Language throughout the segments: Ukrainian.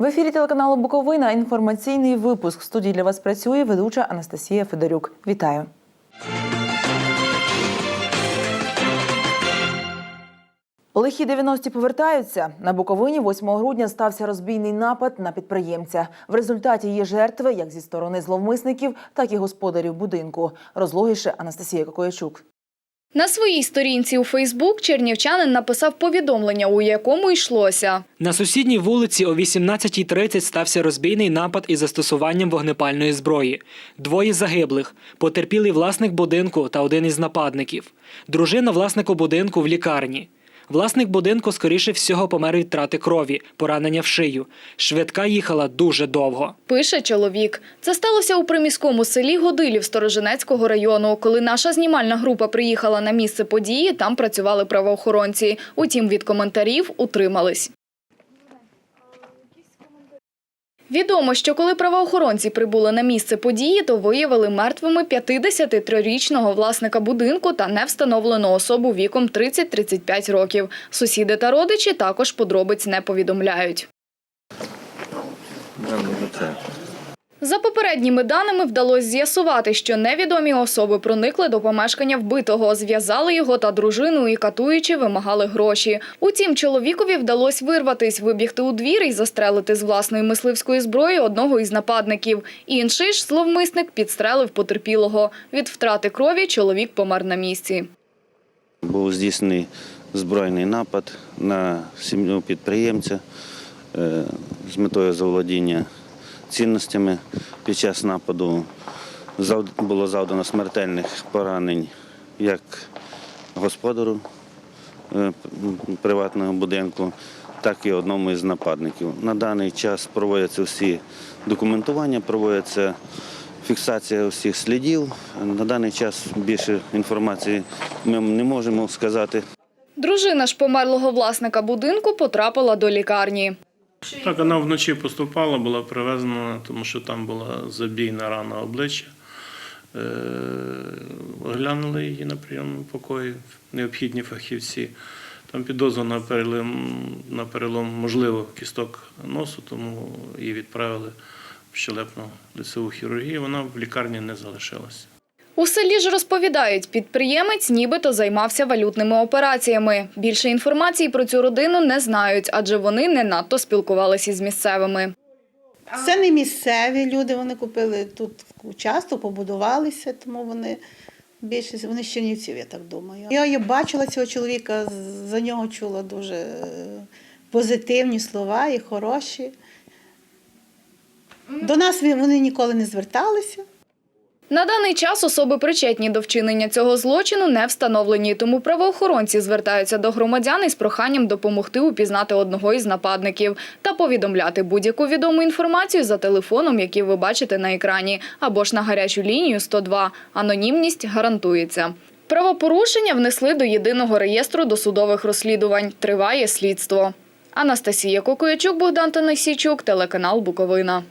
В ефірі телеканалу Буковина інформаційний випуск. В студії для вас працює ведуча Анастасія Федорюк. Вітаю. Лихі 90-ті повертаються. На Буковині 8 грудня стався розбійний напад на підприємця. В результаті є жертви як зі сторони зловмисників, так і господарів будинку. Розлогіше Анастасія Кокоячук. На своїй сторінці у Фейсбук чернівчанин написав повідомлення, у якому йшлося. На сусідній вулиці о 18.30 стався розбійний напад із застосуванням вогнепальної зброї. Двоє загиблих, потерпілий власник будинку та один із нападників. Дружина власнику будинку в лікарні. Власник будинку, скоріше всього, помер від трати крові, поранення в шию. Швидка їхала дуже довго. Пише чоловік. Це сталося у приміському селі Годилів Сторожинецького району. Коли наша знімальна група приїхала на місце події, там працювали правоохоронці. Утім, від коментарів утримались. Відомо, що коли правоохоронці прибули на місце події, то виявили мертвими 53-річного власника будинку та невстановлену особу віком 30-35 років. Сусіди та родичі також подробиць не повідомляють. За попередніми даними вдалося з'ясувати, що невідомі особи проникли до помешкання вбитого, зв'язали його та дружину і катуючи вимагали гроші. Утім, чоловікові вдалося вирватись, вибігти у двір і застрелити з власної мисливської зброї одного із нападників. Інший ж зловмисник підстрелив потерпілого. Від втрати крові чоловік помер на місці. Був здійснений збройний напад на сім'ю підприємця е, з метою заволодіння цінностями. Під час нападу було завдано смертельних поранень як господару е, приватного будинку, так і одному із нападників. На даний час проводяться всі документування, проводиться фіксація всіх слідів. На даний час більше інформації ми не можемо сказати. Дружина ж померлого власника будинку потрапила до лікарні. Так, вона вночі поступала, була привезена, тому що там була забійна рана обличчя. Е, Оглянули її на прийомному покої, необхідні фахівці. Там підозра на перелом, на перелом можливо, кісток носу, тому її відправили в щелепну лицеву хірургію. Вона в лікарні не залишилася. У селі ж розповідають, підприємець нібито займався валютними операціями. Більше інформації про цю родину не знають, адже вони не надто спілкувалися з місцевими. Це не місцеві люди, вони купили тут участок, побудувалися, тому вони більшість, вони з я так думаю. Я її бачила цього чоловіка, за нього чула дуже е, позитивні слова і хороші. До нас вони ніколи не зверталися. На даний час особи причетні до вчинення цього злочину не встановлені, тому правоохоронці звертаються до громадян із проханням допомогти упізнати одного із нападників та повідомляти будь-яку відому інформацію за телефоном, який ви бачите на екрані, або ж на гарячу лінію 102. Анонімність гарантується. Правопорушення внесли до єдиного реєстру досудових розслідувань. Триває слідство. Анастасія Кокоячук, Богдан Танасійчук, телеканал Буковина.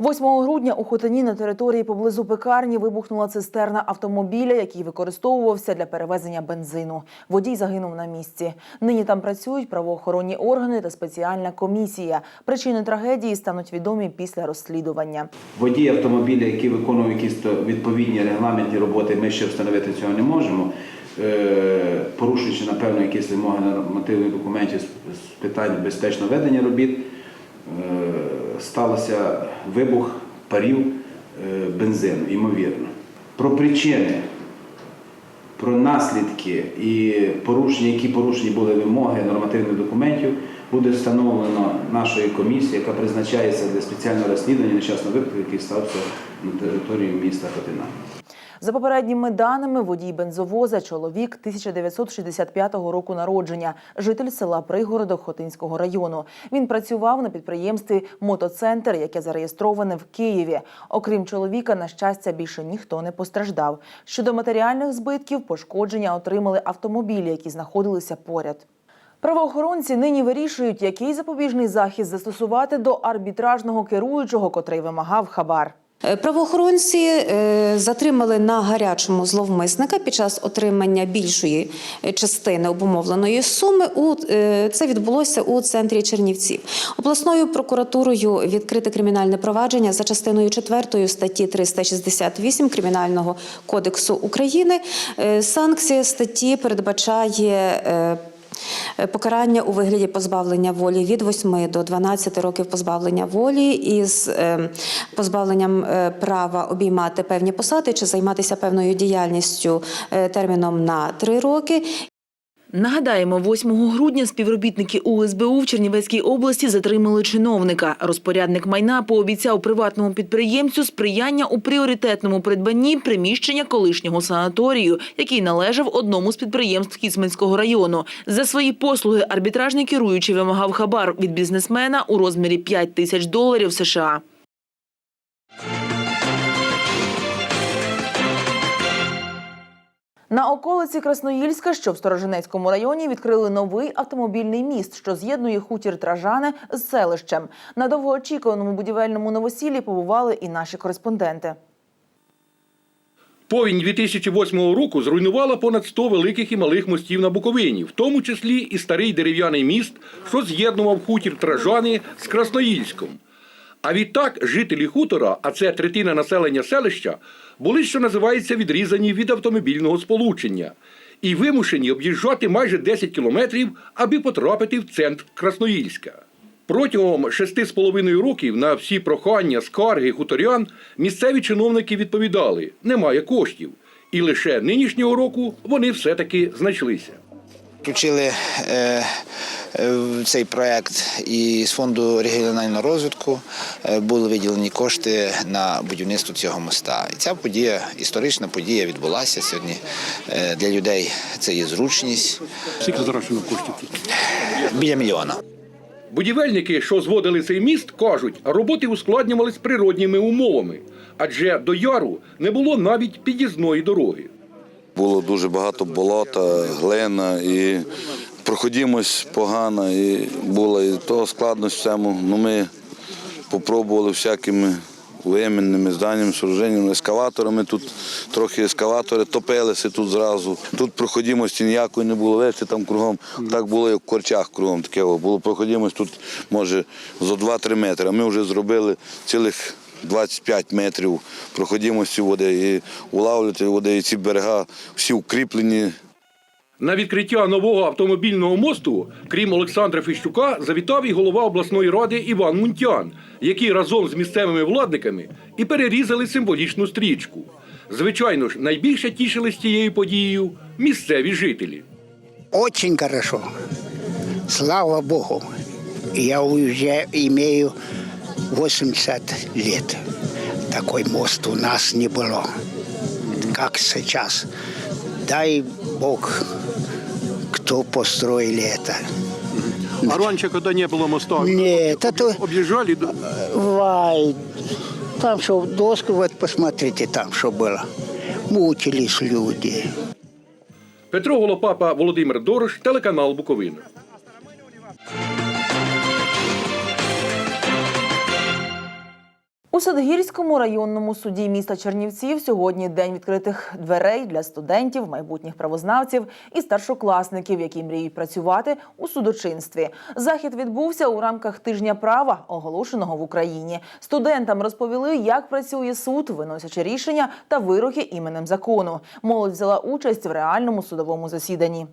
8 грудня у Хотині на території поблизу пекарні вибухнула цистерна автомобіля, який використовувався для перевезення бензину. Водій загинув на місці. Нині там працюють правоохоронні органи та спеціальна комісія. Причини трагедії стануть відомі після розслідування. Водій автомобіля, який виконував якісь відповідні регламентні роботи, ми ще встановити цього не можемо. Е, Порушуючи, напевно, якісь вимоги нормативних документів з питань безпечного ведення робіт, е, стався вибух парів е, бензину, ймовірно. Про причини, про наслідки і порушення, які порушені були вимоги нормативних документів, буде встановлено нашою комісією, яка призначається для спеціального розслідування нещасного випадку, який стався на території міста Хотина. За попередніми даними, водій бензовоза чоловік 1965 року народження, житель села Пригородок Хотинського району. Він працював на підприємстві Мотоцентр, яке зареєстроване в Києві. Окрім чоловіка, на щастя, більше ніхто не постраждав. Щодо матеріальних збитків, пошкодження отримали автомобілі, які знаходилися поряд. Правоохоронці нині вирішують, який запобіжний захід застосувати до арбітражного керуючого, котрий вимагав хабар. Е, Правоохоронці е, затримали на гарячому зловмисника під час отримання більшої е, частини обумовленої суми. Це відбулося у центрі Чернівців. Обласною прокуратурою відкрите кримінальне провадження за частиною 4 статті 368 Кримінального кодексу України. Санкція статті передбачає. Е, Покарання у вигляді позбавлення волі від 8 до 12 років позбавлення волі із е, позбавленням е, права обіймати певні посади чи займатися певною діяльністю терміном на 3 роки Нагадаємо, 8 грудня співробітники УСБУ в Чернівецькій області затримали чиновника. Розпорядник майна пообіцяв приватному підприємцю сприяння у пріоритетному придбанні приміщення колишнього санаторію, який належав одному з підприємств Кіцманського району. За свої послуги арбітражний керуючий вимагав хабар від бізнесмена у розмірі 5 тисяч доларів США. На околиці Красноїльська, що в Сторожинецькому районі, відкрили новий автомобільний міст, що з'єднує хутір Тражани з селищем. На довгоочікуваному будівельному новосіллі побували і наші кореспонденти. Повінь 2008 року зруйнувала понад 100 великих і малих мостів на Буковині, в тому числі і старий дерев'яний міст, що з'єднував хутір Тражани з Красноїльськом. А відтак жителі хутора, а це третина населення селища, були, що називається, відрізані від автомобільного сполучення і вимушені об'їжджати майже 10 кілометрів, аби потрапити в центр Красноїльська. Протягом шести з половиною років на всі прохання, скарги хуторян місцеві чиновники відповідали: немає коштів. І лише нинішнього року вони все-таки знайшлися. Включили е, е, в цей проект і з фонду регіонального розвитку е, були виділені кошти на будівництво цього моста. І ця подія, історична подія, відбулася сьогодні. Е, Для людей це є зручність Скільки зараховано коштів тут? біля мільйона. Будівельники, що зводили цей міст, кажуть, роботи ускладнювались природніми умовами, адже до яру не було навіть під'їзної дороги. Було дуже багато болота, глина і проходимость погана, і була і того складність в цьому. Ну, ми спробували всякими вимінними зданнями, сооруженнями, ескаваторами. Тут трохи ескаватори топилися тут зразу. Тут проходимості ніякої не було. Весь там кругом так було, як в корчах кругом таке. Було проходимость тут, може, за 2-3 метри. А ми вже зробили цілих 25 метрів проходимості води і улавлювати води, і ці берега всі укріплені. На відкриття нового автомобільного мосту, крім Олександра Фіщука, завітав і голова обласної ради Іван Мунтян, який разом з місцевими владниками і перерізали символічну стрічку. Звичайно ж, найбільше тішились цією подією місцеві жителі. Очень хорошо. Слава Богу. Я уже имею 80 лет. Такой мост у нас не было, как сейчас. Дай Бог, кто построили это. А раньше, когда не было моста, Нет, это... объезжали, да? Вай, там что, доску, вот посмотрите, там что было. Мучились люди. Петро Голопапа, Володимир Дорош, телеканал Буковина. У Садгірському районному суді міста Чернівців сьогодні день відкритих дверей для студентів, майбутніх правознавців і старшокласників, які мріють працювати у судочинстві. Захід відбувся у рамках тижня права, оголошеного в Україні. Студентам розповіли, як працює суд, виносячи рішення та вироки іменем закону. Молодь взяла участь в реальному судовому засіданні.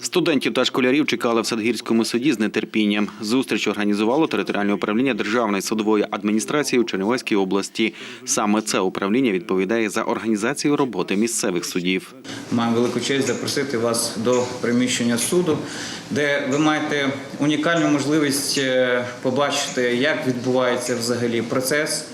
Студентів та школярів чекали в Садгірському суді з нетерпінням. Зустріч організувало територіальне управління Державної судової адміністрації у Чернівецькій області. Саме це управління відповідає за організацію роботи місцевих судів. Маю велику честь запросити вас до приміщення суду, де ви маєте унікальну можливість е, побачити, як відбувається взагалі процес,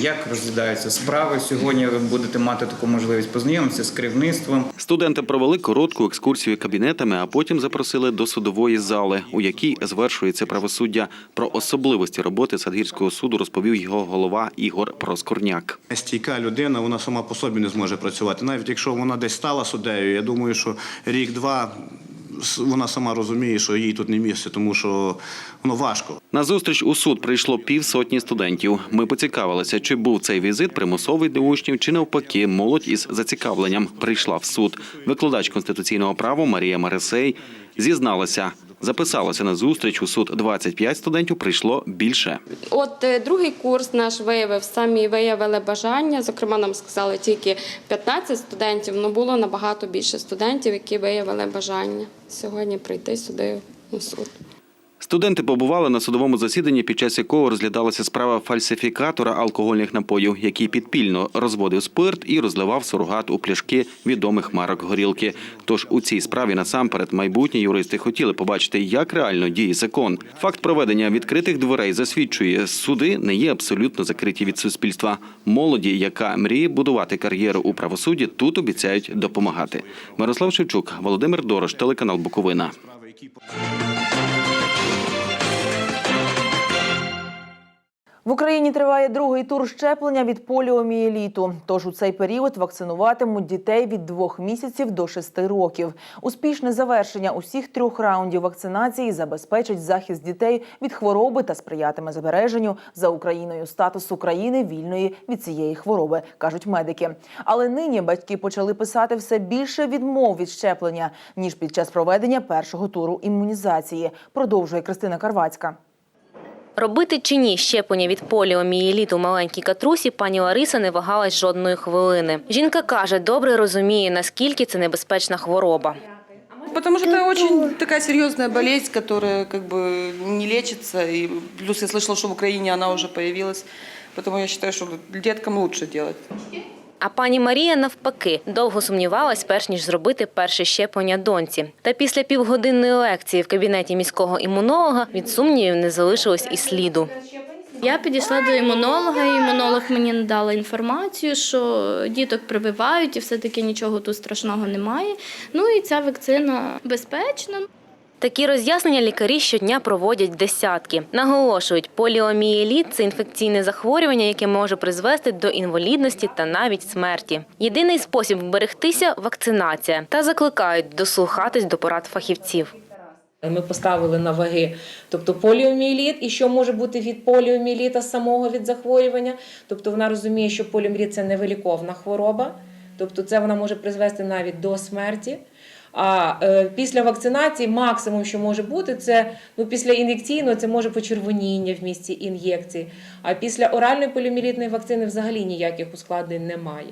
як розглядаються справи. Сьогодні ви будете мати таку можливість познайомитися з керівництвом. Студенти провели коротку екскурсію кабінетами, а потім запросили до судової зали, у якій звершується правосуддя. Про особливості роботи Садгірського суду розповів його голова Ігор Проскорняк. Стійка людина, вона сама по собі не зможе працювати. Навіть якщо вона десь стала суддею, я думаю, що рік-два вона сама розуміє, що їй тут не місце, тому що воно важко. На зустріч у суд прийшло півсотні студентів. Ми поцікавилися, чи був цей візит примусовий для учнів, чи навпаки, молодь із зацікавленням прийшла в суд. Викладач конституційного права Марія Марисей зізналася, записалася на зустріч у суд 25 студентів. Прийшло більше. От е, другий курс наш виявив, самі виявили бажання. Зокрема, нам сказали тільки 15 студентів, але було набагато більше студентів, які виявили бажання сьогодні прийти сюди у суд. Студенти побували на судовому засіданні, під час якого розглядалася справа фальсифікатора алкогольних напоїв, який підпільно розводив спирт і розливав сурогат у пляшки відомих марок горілки. Тож у цій справі насамперед майбутні юристи хотіли побачити, як реально діє закон. Факт проведення відкритих дверей засвідчує, суди не є абсолютно закриті від суспільства. Молоді, яка мріє будувати кар'єру у правосудді, тут обіцяють допомагати. Мирослав Шевчук, Володимир Дорош, телеканал Буковина. В Україні триває другий тур щеплення від поліомієліту. Тож у цей період вакцинуватимуть дітей від двох місяців до шести років. Успішне завершення усіх трьох раундів вакцинації забезпечить захист дітей від хвороби та сприятиме збереженню за Україною статусу країни вільної від цієї хвороби, кажуть медики. Але нині батьки почали писати все більше відмов від щеплення ніж під час проведення першого туру імунізації. Продовжує Кристина Карвацька. Робити чи ні щеплення від поліомієліту маленькій катрусі пані Лариса не вагалась жодної хвилини. Жінка каже, добре розуміє, наскільки це небезпечна хвороба. Потому что это очень такая серьезная болезнь, которая как бы не лечится. И плюс я слышала, что в Украине она уже появилась. Поэтому я считаю, что деткам лучше делать. А пані Марія навпаки довго сумнівалась, перш ніж зробити перше щеплення доньці. Та після півгодинної лекції в кабінеті міського імунолога від сумнівів не залишилось і сліду. Я підійшла до імунолога, і імунолог мені надала інформацію, що діток прививають і все-таки нічого тут страшного немає. Ну і ця вакцина безпечна. Такі роз'яснення лікарі щодня проводять десятки. Наголошують, поліомієліт – це інфекційне захворювання, яке може призвести до інвалідності та навіть смерті. Єдиний спосіб вберегтися – вакцинація. Та закликають дослухатись до порад фахівців. Ми поставили на ваги, тобто поліомієліт і що може бути від поліомієліта самого від захворювання. Тобто вона розуміє, що поліомієліт – це невиліковна хвороба, тобто це вона може призвести навіть до смерті. А е, після вакцинації максимум, що може бути, це ну після ін'єкційного це може почервоніння в місці ін'єкції. А після оральної поліомієлітної вакцини взагалі ніяких ускладнень немає.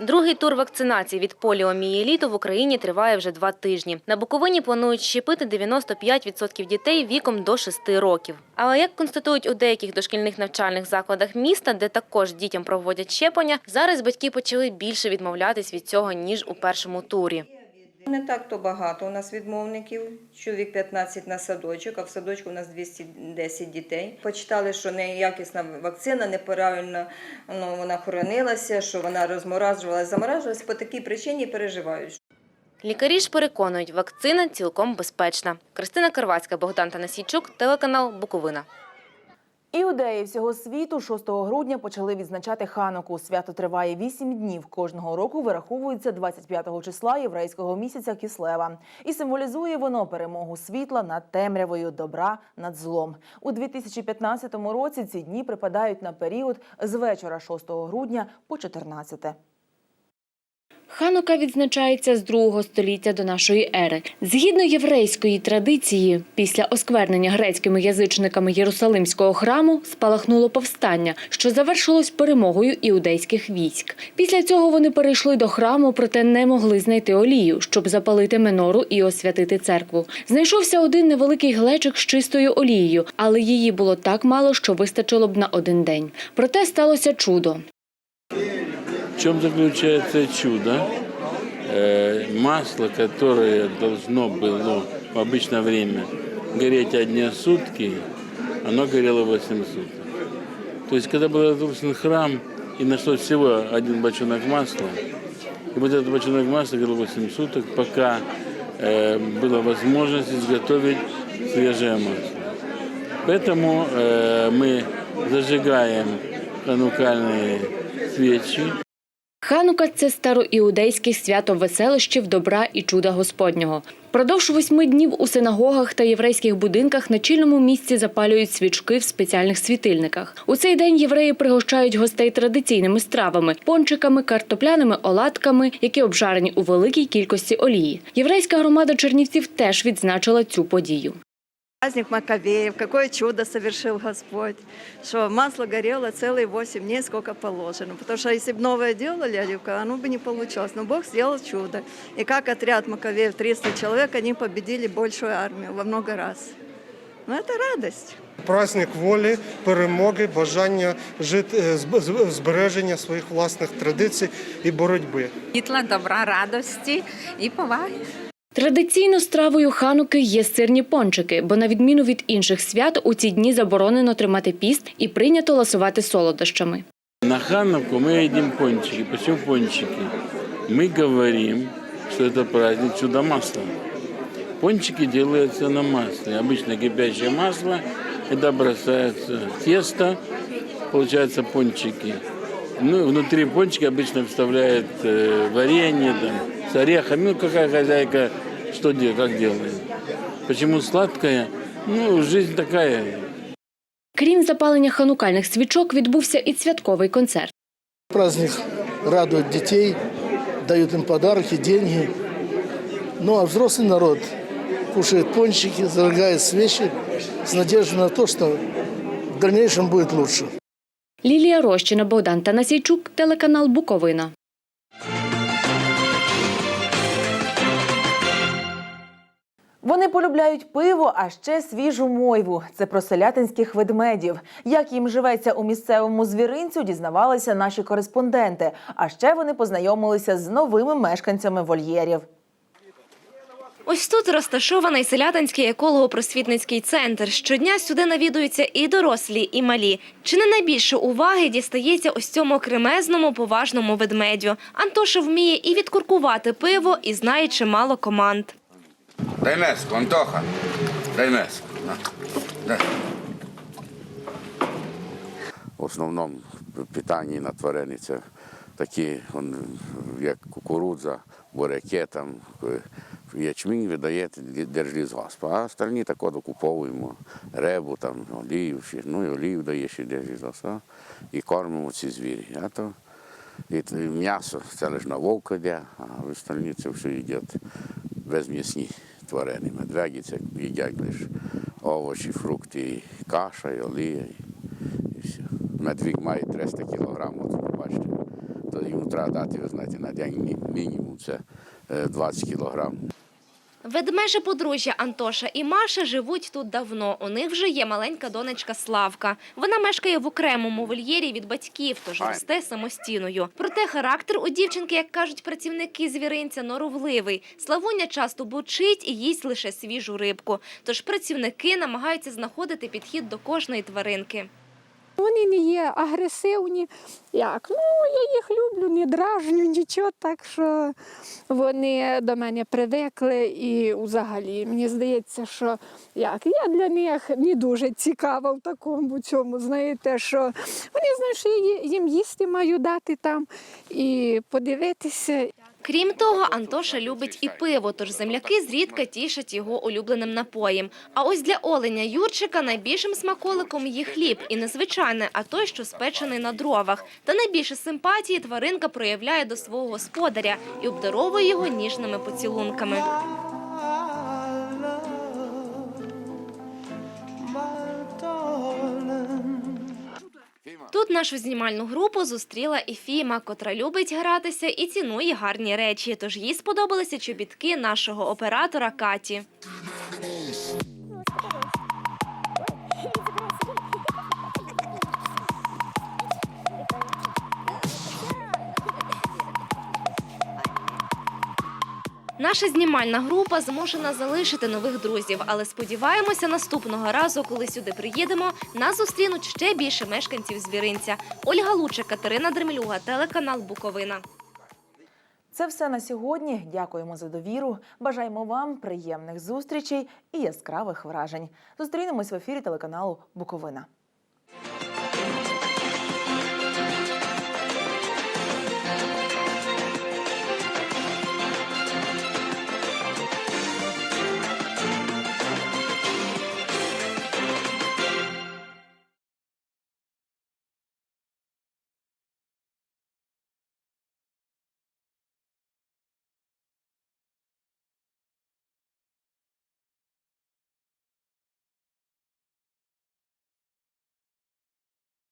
Другий тур вакцинації від поліомієліту в Україні триває вже два тижні. На Буковині планують щепити 95% дітей віком до 6 років. Але як констатують у деяких дошкільних навчальних закладах міста, де також дітям проводять щеплення, зараз батьки почали більше відмовлятись від цього ніж у першому турі. Не так то багато у нас відмовників. Чоловік 15 на садочок, а в садочку у нас 210 дітей. Почитали, що неякісна вакцина, неправильно ну, вона хоронилася, що вона розморажувалася, заморажувалася. По такій причині переживають. Лікарі ж переконують, вакцина цілком безпечна. Кристина Карвацька, Богдан Танасійчук, телеканал Буковина. Іудеї всього світу 6 грудня почали відзначати Хануку. Свято триває 8 днів. Кожного року вираховується 25 числа єврейського місяця Кислева. І символізує воно перемогу світла над темрявою, добра над злом. У 2015 році ці дні припадають на період з вечора 6 грудня по 14. Ханука відзначається з другого століття до нашої ери. Згідно єврейської традиції, після осквернення грецькими язичниками Єрусалимського храму спалахнуло повстання, що завершилось перемогою іудейських військ. Після цього вони перейшли до храму, проте не могли знайти олію, щоб запалити менору і освятити церкву. Знайшовся один невеликий глечик з чистою олією, але її було так мало, що вистачило б на один день. Проте сталося чудо. Чем заключается чудо? Э, Масло, которое должно было в обычное время гореть одни сутки, оно горело 8 суток. То есть, когда был разрушен храм и нашлось всего один бочонок масла, и вот этот бочонок масла горел 8 суток, пока э, была возможность изготовить свежее масло. Поэтому э, мы зажигаем ханукальные свечи Ханука це староіудейське свято веселощів, добра і чуда Господнього. Продовж восьми днів у синагогах та єврейських будинках на чільному місці запалюють свічки в спеціальних світильниках. У цей день євреї пригощають гостей традиційними стравами пончиками, картопляними оладками, які обжарені у великій кількості олії. Єврейська громада Чернівців теж відзначила цю подію. Праздник Маковеев, какое чудо совершил Господь, что масло горело целые 8 дней, сколько положено. Потому что если бы новое делали оливковое, оно бы не получилось. Но Бог сделал чудо. И как отряд Маковеев, 300 человек, они победили большую армию во много раз. Ну, это радость. Праздник волі, перемоги, бажання жити, е, зб- зб- збереження своїх власних традицій і боротьби. Світла, добра, радості і поваги. Традиційно стравою хануки є сирні пончики, бо на відміну від інших свят у ці дні заборонено тримати піст і прийнято ласувати солодощами. На Хануку мы едим пончики. Почему пончики? Мы говорим, что это праздник чудо масла. Пончики делаются на масле. Обычно кипящее масло, это бросается тесто, получаются пончики. Ну, и внутри пончика обычно вставляют э, варенье там, с орехами. Ну, какая хозяйка что делает, как делает. Почему сладкое? Ну, жизнь такая. Крім запалення ханукальних свічок, відбувся і святковий концерт. Праздник радует детей, дают им подарки, деньги. Ну а взрослый народ кушает пончики, зажигает свечи с надеждой на то, что в дальнейшем будет лучше. Лілія Рощина, Богдан Танасійчук, телеканал Буковина. Вони полюбляють пиво, а ще свіжу мойву. Це про селятинських ведмедів. Як їм живеться у місцевому звіринцю, дізнавалися наші кореспонденти. А ще вони познайомилися з новими мешканцями вольєрів. Ось тут розташований селятинський еколого-просвітницький центр. Щодня сюди навідуються і дорослі, і малі. Чи не найбільше уваги дістається ось цьому кремезному поважному ведмедю. Антоша вміє і відкуркувати пиво, і знає чимало команд. Дай меску, Антоха. Дай меску. В основному питання на тварини це такі, як кукурудза, буряки, там, ячмінь видає держлізгосп, а остальні тако докуповуємо рибу, там, олію, ну і олію дає ще держлізгосп, і кормимо ці звірі. А то і т- м'ясо це лише на вовка йде, а в остальні це все їдять безм'ясні тварини. Медведі це їдять лише овочі, фрукти, каша, і олія. І, все. Медвідь має 300 кілограмів, от ви бачите. То йому треба дати, ви знаєте, на день мінімум це е, 20 кілограмів. Ведмеже подружжя Антоша і Маша живуть тут давно. У них вже є маленька донечка Славка. Вона мешкає в окремому вольєрі від батьків, тож росте самостійною. Проте характер у дівчинки, як кажуть працівники звіринця, норовливий. Славуня часто бучить і їсть лише свіжу рибку. Тож працівники намагаються знаходити підхід до кожної тваринки. Вони не є агресивні. Як? Ну, я їх люблю, не дражню, нічого, так що вони до мене привикли і взагалі мені здається, що як я для них не дуже цікава в такому цьому. Знаєте, що вони знають, що я їм їсти маю дати там і подивитися. Крім того, Антоша любить і пиво, тож земляки зрідка тішать його улюбленим напоєм. А ось для оленя Юрчика найбільшим смаколиком є хліб. І не звичайний, а той, що спечений на дровах. Та найбільше симпатії тваринка проявляє до свого господаря і обдаровує його ніжними поцілунками. Тут нашу знімальну групу зустріла і Фіма, котра любить гратися і цінує гарні речі. Тож їй сподобалися чобітки нашого оператора Каті. Наша знімальна група змушена залишити нових друзів, але сподіваємося, наступного разу, коли сюди приїдемо, нас зустрінуть ще більше мешканців звіринця. Ольга Лучик, Катерина Дремлюга, телеканал Буковина. Це все на сьогодні. Дякуємо за довіру. Бажаємо вам приємних зустрічей і яскравих вражень. Зустрінемось в ефірі телеканалу Буковина.